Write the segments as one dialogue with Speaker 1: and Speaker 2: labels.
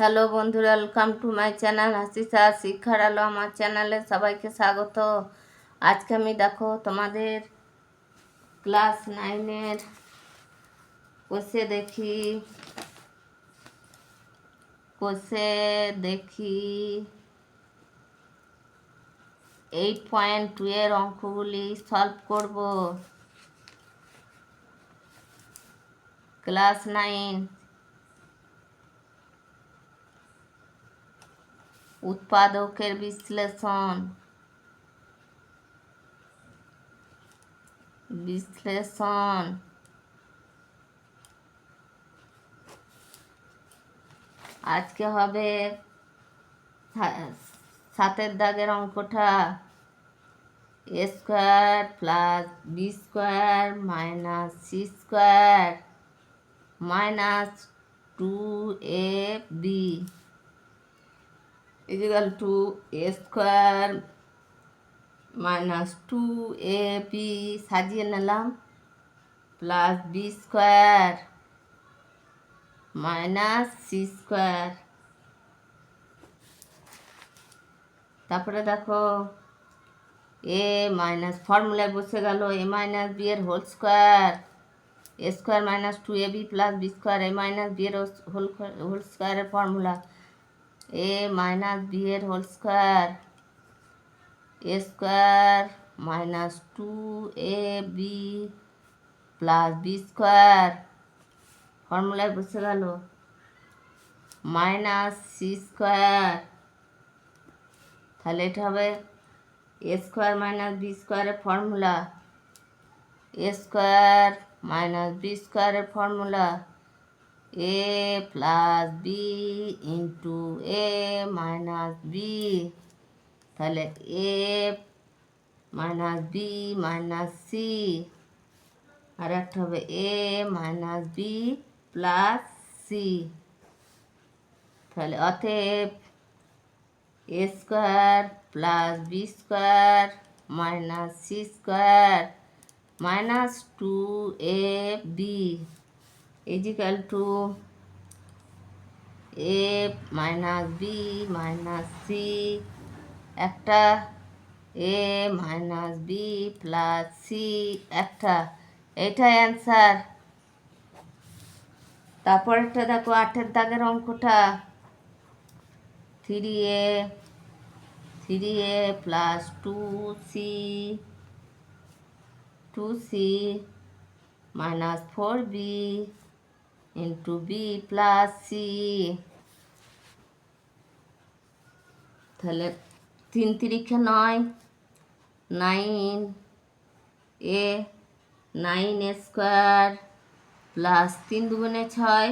Speaker 1: Hello বন্ধুরা welcome to my channel হাসিসা শিক্ষার আলো, আমার চ্যানেলে সবাইকে স্বাগত। আজকে আমি দেখো তোমাদের ক্লাস নাইনের কোষে দেখি। কোষে দেখি। এইট পয়েন্ট টু এর অঙ্কগুলি সলভ করব। ক্লাস নাইন উৎপাদকের বিশ্লেষণ। বিশ্লেষণ। আজকে হবে সাতের দাগের অঙ্কটা। A square plus B square minus C square minus two A B. Is equal to A square minus two A P সাজিয়ে নিলাম, plus B square minus C square. তারপরে দেখো, এ মাইনাস ফর্মুলায় বসে গেল, এ মাইনাস বি এর whole square, A square minus two A B plus B square, A minus B এর whole whole স্কোয়ারের ফর্মুলা। এ মাইনাস বি এর whole square A square minus two A B plus B square ফর্মুলায় বসে গেল minus C square তাহলে এটা হবে এ square minus B স্কোয়ারের formula A square minus B স্কোয়ারের formula A plus B into A minus B তাহলে A minus B minus C আর একটা হবে A minus B plus C তাহলে অতএব A square plus B square minus C square minus two A B is equal to A minus B minus C একটা A minus B plus C একটা। এটাই answer তারপরেরটা দেখো, আটের দাগের অঙ্কটা। Three A three A plus two C two C minus four B into B plus C তাহলে তিন তিরিখে নয়, nine A nine A square plus তিন দুগুণে ছয়,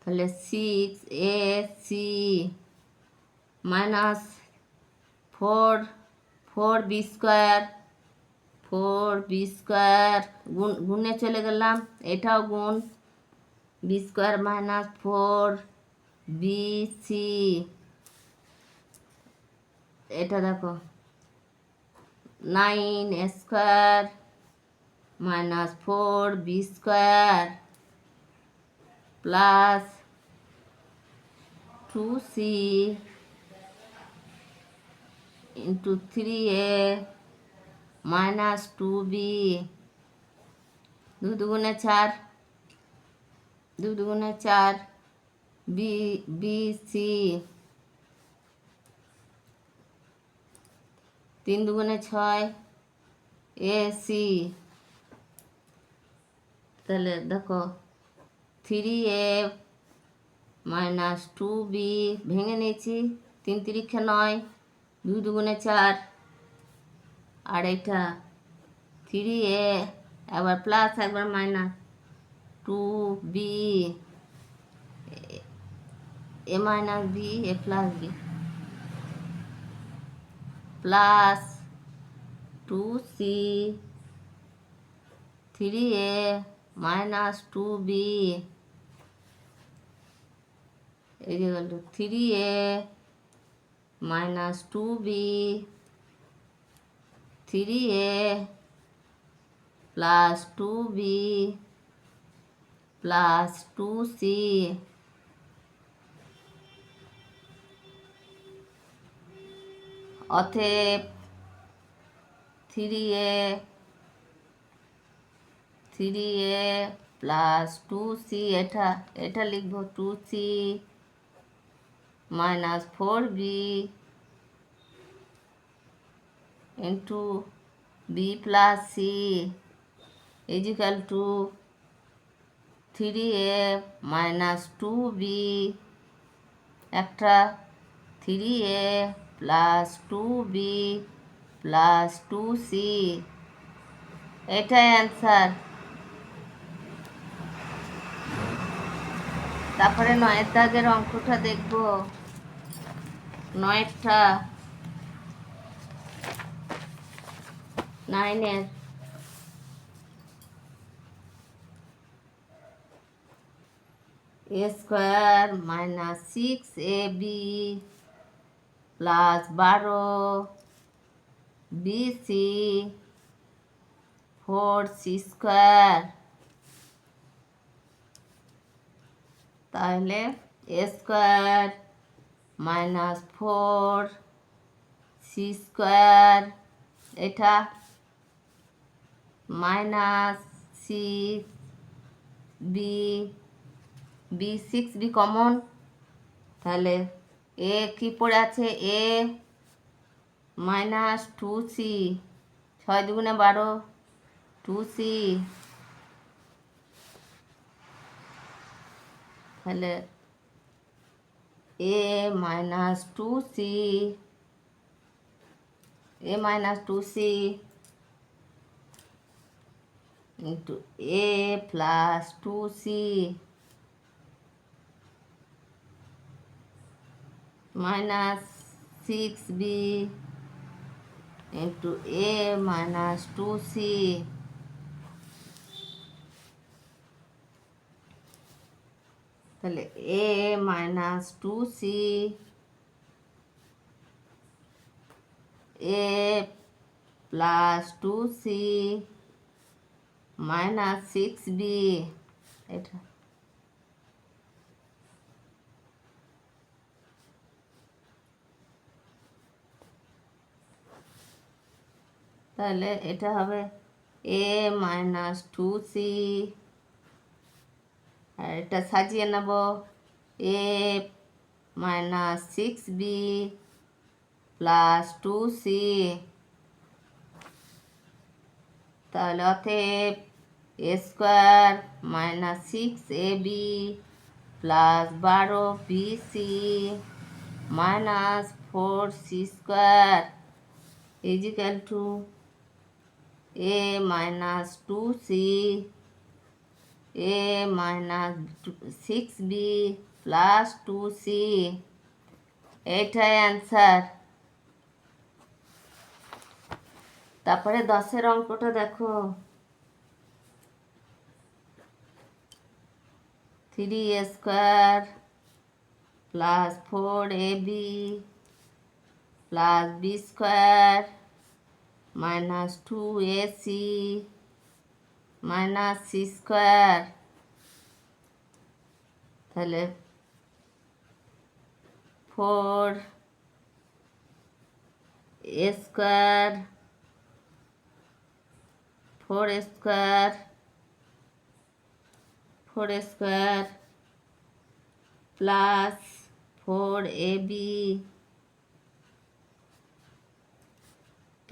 Speaker 1: তাহলে six A C minus four four B square four B square গুণ, গুণে চলে গেলাম, এটাও গুণ। B square minus four B C এটা দেখো। Nine square minus four B square plus two C into three A minus two B দু দুগুণে চার। দু দুগুণে চার, বি বি, সি, তিন দুগুণে ছয়, এ, সি। তাহলে দেখো three A minus two B ভেঙে নিয়েছি, তিন তিরিক্ষে নয়, দুই দুগুণে চার। আর এটা থ্রি এ একবার প্লাস একবার minus two B, A minus B, A plus B. Plus two C, three A minus two B. এই যে গেল three A minus two B, three A plus two B. plus 2c অতএব three A three A plus two C, এটা এটা লিখব two C minus four B into B plus C is equal to three A minus two B একটা three A plus two B plus two C এটাই answer তারপরে নয়ের দাগের অঙ্কটা দেখব। নয়েরটা নাইনের square minus six A B plus বারো B C four C square তাহলে square minus four C square এটা minus six B B six B common তাহলে এ কী পড়ে আছে? এ মাইনাস টু সি ছয় দুগুণে বারো টু সি তাহলে A minus two C A minus two C 2c A plus two C minus 6b into a minus 2c তাহলে a minus 2c a plus 2c minus 6b এটা তাহলে এটা হবে এ minus two C আর এটা সাজিয়ে নেব। A minus six B plus two C তাহলে অতএব A square minus six A B plus বারো B C minus four C square is equal to a minus 2c a minus 6b plus 2c এটাই answer তারপরে দশের অঙ্কটা দেখো। Three a square plus four a b plus b square two a c minus c square তাহলে four a square four square four square plus four a b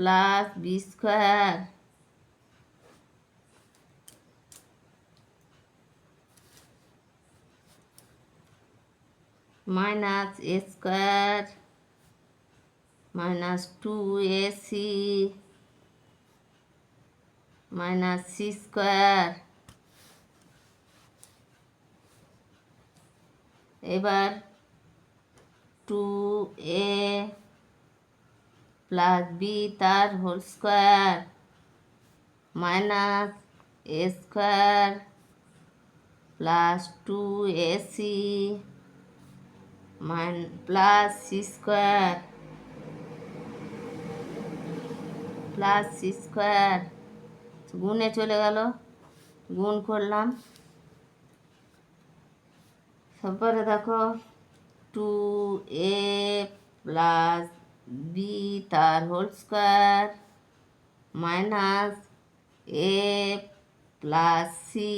Speaker 1: plus b square. Minus a square, minus two a c, minus c square. এবার two a plus b তার whole square minus a square plus two a c mine, plus c square, plus c square. গুণে চলে গেল। গুণ করলাম। তারপরে দেখো, two a plus b তার whole square minus a plus c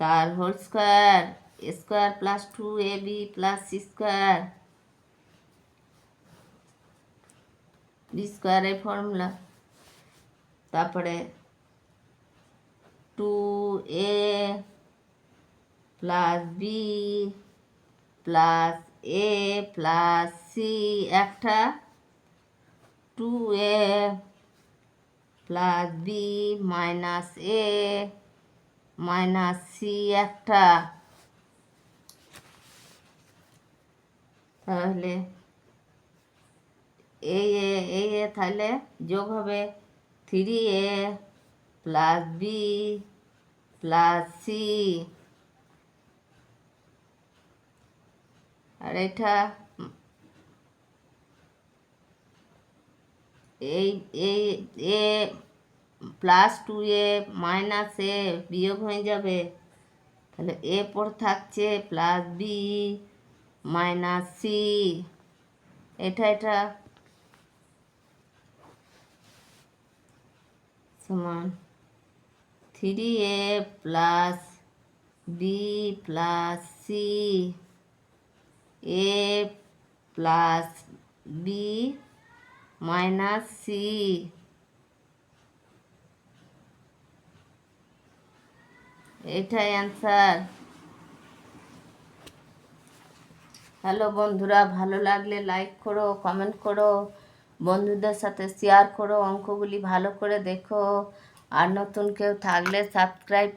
Speaker 1: তার whole square square plus two a b plus c square b স্কোয়ারের ফর্মুলা তারপরে two a plus b plus a plus c একটা। Two a plus b minus a minus c একটা। তাহলে এই a এই a তাহলে যোগ হবে three a plus b plus c আর এটা এই এই, a plus two a minus a বিয়োগ হয়ে যাবে। তাহলে এ পর থাকছে প্লাস বি মাইনাস সি এটা এটা। সমান three a plus b plus c a plus b minus c এটাই অ্যান্সার হ্যালো বন্ধুরা, ভালো লাগলে লাইক করো কমেন্ট করো, বন্ধুদের সাথে শেয়ার করো, অঙ্কগুলি ভালো করে দেখো। আর নতুন কেউ থাকলে সাবস্ক্রাইব